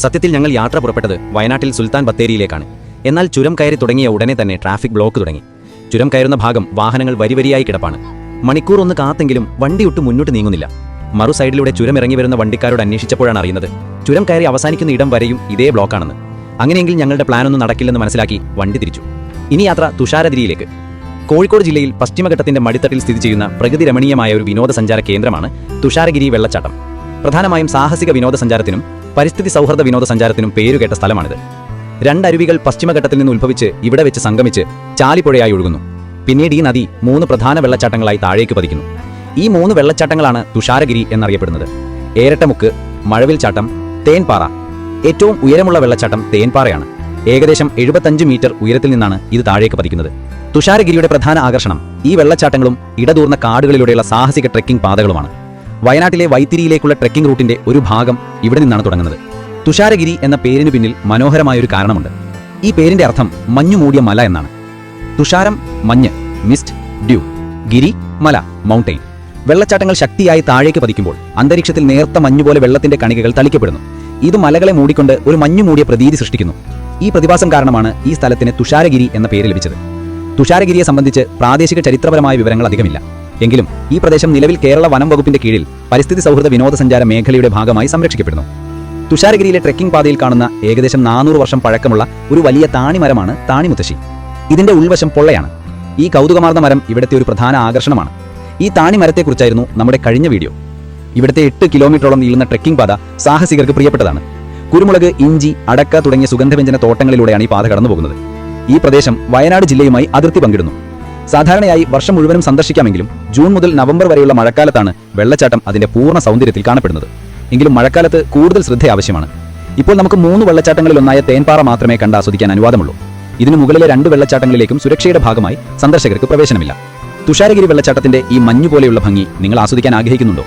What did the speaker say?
സത്യത്തിൽ ഞങ്ങൾ യാത്ര പുറപ്പെട്ടത് വയനാട്ടിൽ സുൽത്താൻ ബത്തേരിയിലേക്കാണ്. എന്നാൽ ചുരം കയറി തുടങ്ങിയ ഉടനെ തന്നെ ട്രാഫിക് ബ്ലോക്ക് തുടങ്ങി. ചുരം കയറുന്ന ഭാഗം വാഹനങ്ങൾ വരിവരിയായി കിടപ്പാണ്. മണിക്കൂർ ഒന്ന് കാത്തെങ്കിലും വണ്ടി ഒട്ടും മുന്നോട്ട് നീങ്ങുന്നില്ല. മറു സൈഡിലൂടെ ചുരം ഇറങ്ങി വരുന്ന വണ്ടിക്കാരോട് അന്വേഷിച്ചപ്പോഴാണ് അറിയുന്നത് ചുരം കയറി അവസാനിക്കുന്ന ഇടം വരെയും ഇതേ ബ്ലോക്കാണെന്ന്. അങ്ങനെയെങ്കിൽ ഞങ്ങളുടെ പ്ലാനൊന്നും നടക്കില്ലെന്ന് മനസ്സിലാക്കി വണ്ടി തിരിച്ചു. ഇനി യാത്ര തുഷാരഗിരിയിലേക്ക്. കോഴിക്കോട് ജില്ലയിൽ പശ്ചിമഘട്ടത്തിന്റെ മടിത്തട്ടിൽ സ്ഥിതി ചെയ്യുന്ന പ്രകൃതി രമണീയമായ ഒരു വിനോദസഞ്ചാര കേന്ദ്രമാണ് തുഷാരഗിരി വെള്ളച്ചാട്ടം. പ്രധാനമായും സാഹസിക വിനോദസഞ്ചാരത്തിനും പരിസ്ഥിതി സൗഹൃദ വിനോദസഞ്ചാരത്തിനും പേരുകേട്ട സ്ഥലമാണിത്. രണ്ടരുവികൾ പശ്ചിമഘട്ടത്തിൽ നിന്ന് ഉത്ഭവിച്ച് ഇവിടെ വെച്ച് സംഗമിച്ച് ചാലിപ്പുഴയായി ഒഴുകുന്നു. പിന്നീട് ഈ നദി മൂന്ന് പ്രധാന വെള്ളച്ചാട്ടങ്ങളായി താഴേക്ക് പതിക്കുന്നു. ഈ മൂന്ന് വെള്ളച്ചാട്ടങ്ങളാണ് തുഷാരഗിരി എന്നറിയപ്പെടുന്നത്. ഏരട്ടമുക്ക് മഴവിൽച്ചാട്ടം തേൻപാറ. ഏറ്റവും ഉയരമുള്ള വെള്ളച്ചാട്ടം തേൻപാറയാണ്. ഏകദേശം എഴുപത്തഞ്ച് മീറ്റർ ഉയരത്തിൽ നിന്നാണ് ഇത് താഴേക്ക് പതിക്കുന്നത്. തുഷാരഗിരിയുടെ പ്രധാന ആകർഷണം ഈ വെള്ളച്ചാട്ടങ്ങളും ഇടതൂർന്ന കാടുകളിലൂടെയുള്ള സാഹസിക ട്രെക്കിംഗ് പാതകളുമാണ്. വയനാട്ടിലെ വൈത്തിരിയിലേക്കുള്ള ട്രെക്കിംഗ് റൂട്ടിന്റെ ഒരു ഭാഗം ഇവിടെ നിന്നാണ് തുടങ്ങുന്നത്. തുഷാരഗിരി എന്ന പേരിന് പിന്നിൽ മനോഹരമായൊരു കാരണമുണ്ട്. ഈ പേരിന്റെ അർത്ഥം മഞ്ഞു മൂടിയ മല എന്നാണ്. തുഷാരം മഞ്ഞ് മിസ്റ്റ് ഡ്യൂ ഗിരി മല മൗണ്ടെയിൻ വെള്ളച്ചാട്ടങ്ങൾ ശക്തിയായി താഴേക്ക് പതിക്കുമ്പോൾ അന്തരീക്ഷത്തിൽ നേർത്ത മഞ്ഞുപോലെ വെള്ളത്തിന്റെ കണികകൾ തളിക്കപ്പെടുന്നു. ഇത് മലകളെ മൂടിക്കൊണ്ട് ഒരു മഞ്ഞു മൂടിയ പ്രതീതി സൃഷ്ടിക്കുന്നു. ഈ പ്രതിഭാസം കാരണമാണ് ഈ സ്ഥലത്തിന് തുഷാരഗിരി എന്ന പേര് ലഭിച്ചത്. തുഷാരഗിരിയെ സംബന്ധിച്ച് പ്രാദേശിക ചരിത്രപരമായ വിവരങ്ങൾ അധികമില്ല. എങ്കിലും ഈ പ്രദേശം നിലവിൽ കേരള വനം വകുപ്പിന്റെ കീഴിൽ പരിസ്ഥിതി സൗഹൃദ വിനോദസഞ്ചാര മേഖലയുടെ ഭാഗമായി സംരക്ഷിക്കപ്പെടുന്നു. തുഷാരഗിരിയിലെ ട്രെക്കിംഗ് പാതയിൽ കാണുന്ന ഏകദേശം നാനൂറ് വർഷം പഴക്കമുള്ള ഒരു വലിയ താണിമരമാണ് താണിമുത്തശ്ശി. ഇതിന്റെ ഉൾവശം പൊള്ളയാണ്. ഈ കൗതുകമാർന്ന മരം ഇവിടുത്തെ ഒരു പ്രധാന ആകർഷണമാണ്. ഈ താണിമരത്തെക്കുറിച്ചായിരുന്നു നമ്മുടെ കഴിഞ്ഞ വീഡിയോ. ഇവിടുത്തെ എട്ട് കിലോമീറ്ററോളം നീളുന്ന ട്രെക്കിംഗ് പാത സാഹസികർക്ക് പ്രിയപ്പെട്ടതാണ്. കുരുമുളക് ഇഞ്ചി അടക്ക തുടങ്ങിയ സുഗന്ധവ്യഞ്ജന തോട്ടങ്ങളിലൂടെയാണ് ഈ പാത കടന്നുപോകുന്നത്. ഈ പ്രദേശം വയനാട് ജില്ലയുമായി അതിർത്തി പങ്കിടുന്നു. സാധാരണയായി വർഷം മുഴുവനും സന്ദർശിക്കാമെങ്കിലും ജൂൺ മുതൽ നവംബർ വരെയുള്ള മഴക്കാലത്താണ് വെള്ളച്ചാട്ടം അതിന്റെ പൂർണ സൗന്ദര്യത്തിൽ കാണപ്പെടുന്നത്. എങ്കിലും മഴക്കാലത്ത് കൂടുതൽ ശ്രദ്ധ ആവശ്യമാണ്. ഇപ്പോൾ നമുക്ക് മൂന്ന് വെള്ളച്ചാട്ടങ്ങളിൽ ഒന്നായ തേൻപാറ മാത്രമേ കണ്ട് ആസ്വദിക്കാൻ അനുവാദമുള്ളൂ. ഇതിനു മുകളിലെ രണ്ട് വെള്ളച്ചാട്ടങ്ങളിലേക്കും സുരക്ഷയുടെ ഭാഗമായി സന്ദർശകർക്ക് പ്രവേശനമില്ല. തുഷാരഗിരി വെള്ളച്ചാട്ടത്തിന്റെ ഈ മഞ്ഞു പോലെയുള്ള ഭംഗി നിങ്ങൾ ആസ്വദിക്കാൻ ആഗ്രഹിക്കുന്നുണ്ടോ?